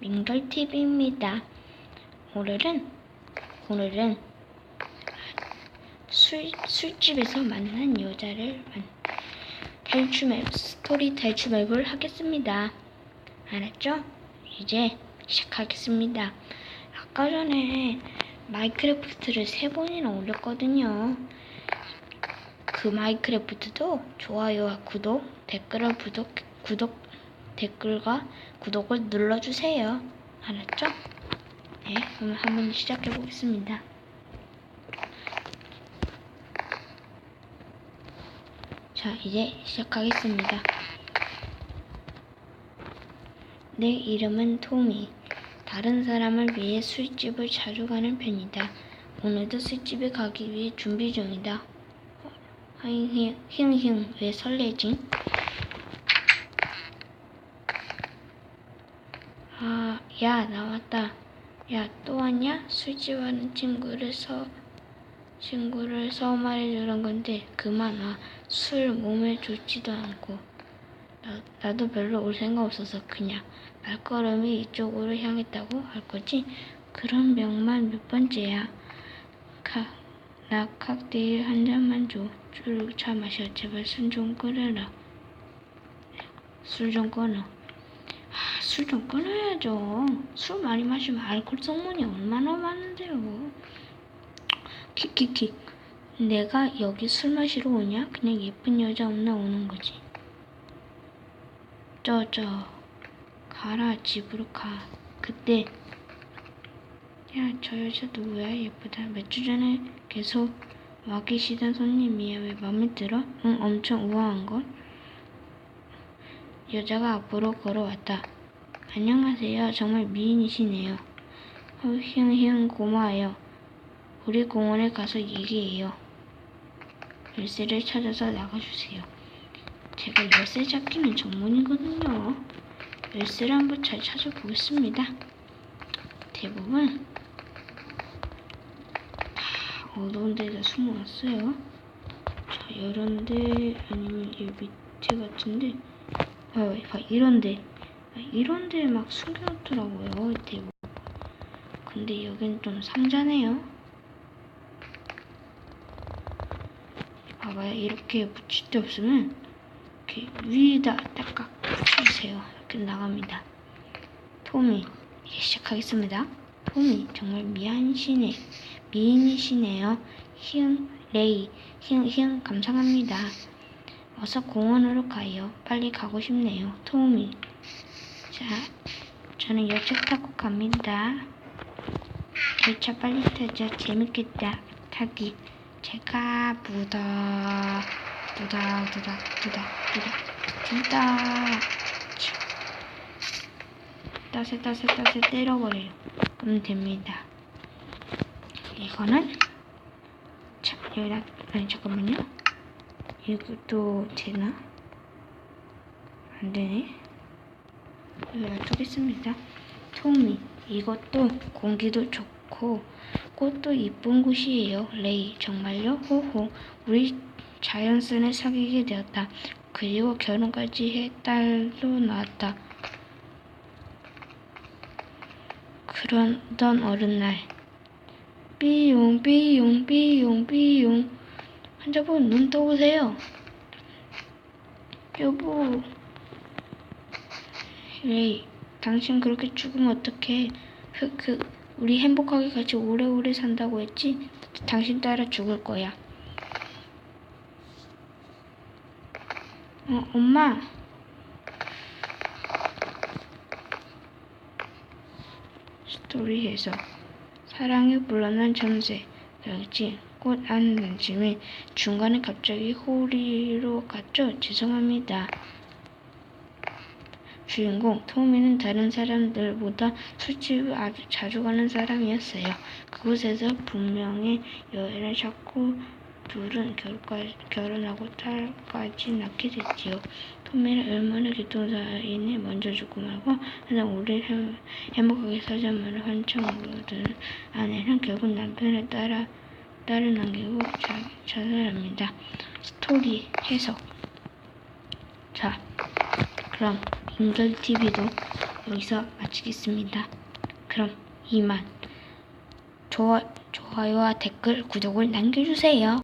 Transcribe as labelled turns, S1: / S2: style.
S1: 민걸TV입니다. 오늘은, 오늘은 술, 술집에서 만난 여자를 만, 탈출맵, 스토리 탈출맵을 하겠습니다. 알았죠? 이제 시작하겠습니다. 아까 전에 마이크래프트를 세 번이나 올렸거든요. 그 마이크래프트도 좋아요와 구독, 댓글을 구독, 구독, 댓글과 구독을 눌러주세요. 알았죠? 네, 그럼 한번 시작해 보겠습니다. 자, 이제 시작하겠습니다. 내 이름은 토미. 다른 사람을 위해 술집을 자주 가는 편이다. 오늘도 술집에 가기 위해 준비 중이다. 힝, 힝, 왜 설레지? 아, 야, 나왔다. 야, 또 왔냐? 술집 하는 친구를 서, 친구를 서 말해주는 건데, 그만 와. 술 몸에 좋지도 않고. 나, 나도 별로 올 생각 없어서 그냥 발걸음이 이쪽으로 향했다고 할 거지? 그런 명만 몇 번째야. 카, 나 칵테일 한 잔만 줘. 쭉 차 마셔. 제발 술좀 끊어라. 술좀 끊어. 아, 술좀 끊어야죠. 술 많이 마시면 알코올 성분이 얼마나 많은데요. 키키키. 내가 여기 술 마시러 오냐? 그냥 예쁜 여자 없나 오는 거지. 저, 저. 가라, 집으로 가. 그때. 야, 저 여자 누구야? 예쁘다. 몇 주 전에 계속 와 계시던 손님이야. 왜 맘에 들어? 응, 엄청 우아한 걸. 여자가 앞으로 걸어왔다. 안녕하세요. 정말 미인이시네요. 어, 힝힝 고마워요. 우리 공원에 가서 얘기해요. 열쇠를 찾아서 나가주세요. 제가 열쇠 찾기는 전문이거든요. 열쇠를 한번 잘 찾아보겠습니다. 대부분 다 어두운 데다 숨어놨어요. 자, 이런데 아니면 이 밑에 같은데 아, 봐, 이런데 아, 이런 데 막 숨겨놓더라고요. 대부분. 근데 여긴 좀 상자네요. 봐봐요. 이렇게 붙일 데 없으면 이렇게 위에다 딱딱 붙여주세요. 이렇게 나갑니다. 토미 이제 시작하겠습니다. 토미 정말 미안시네 미인이시네요. 힝 레이 힝힝 감사합니다. 어서 공원으로 가요. 빨리 가고 싶네요. 토미 자 저는 열차 타고 갑니다. 열차 빨리 타자. 재밌겠다. 타기. 제가 무다 두다 두다 두다 두다. 진다. 따세 따세 따세 때려버려요 그럼 됩니다. 이거는 자 여기다 아니 잠깐만요. 이것도 되나? 안 되네 여기다 두겠습니다 토미 이것도 공기도 좋고 꽃도 이쁜 곳이에요. 레이 정말요? 호호 우리 자연스레 사귀게 되었다. 그리고 결혼까지 해 딸도 낳았다. 그러던 어느 날 삐용 삐용 삐용 삐용 환자분 눈 떠보세요. 여보 레이 당신 그렇게 죽으면 어떡해 그, 그 우리 행복하게 같이 오래오래 산다고 했지? 당신 따라 죽을 거야. 어, 엄마. 스토리에서 사랑이 불어난 전세 여기 꽃안 던짐이 중간에 갑자기 호리로 갔죠? 죄송합니다. 주인공 토미는 다른 사람들보다 술집을 아주 자주 가는 사람이었어요. 그곳에서 분명히 여인을 찾고 둘은 결과, 결혼하고 딸까지 낳게 됐지요. 토미는 얼마나 기쁜 사인이 먼저 죽고 말고 하나 우리 행복하게 살자마자 한참 울어든 아내는 결국 남편을 따라 딸을 남기고 자, 자살합니다. 스토리 해석 자 그럼 인별TV도 여기서 마치겠습니다. 그럼 이만 좋아, 좋아요와 댓글, 구독을 남겨주세요.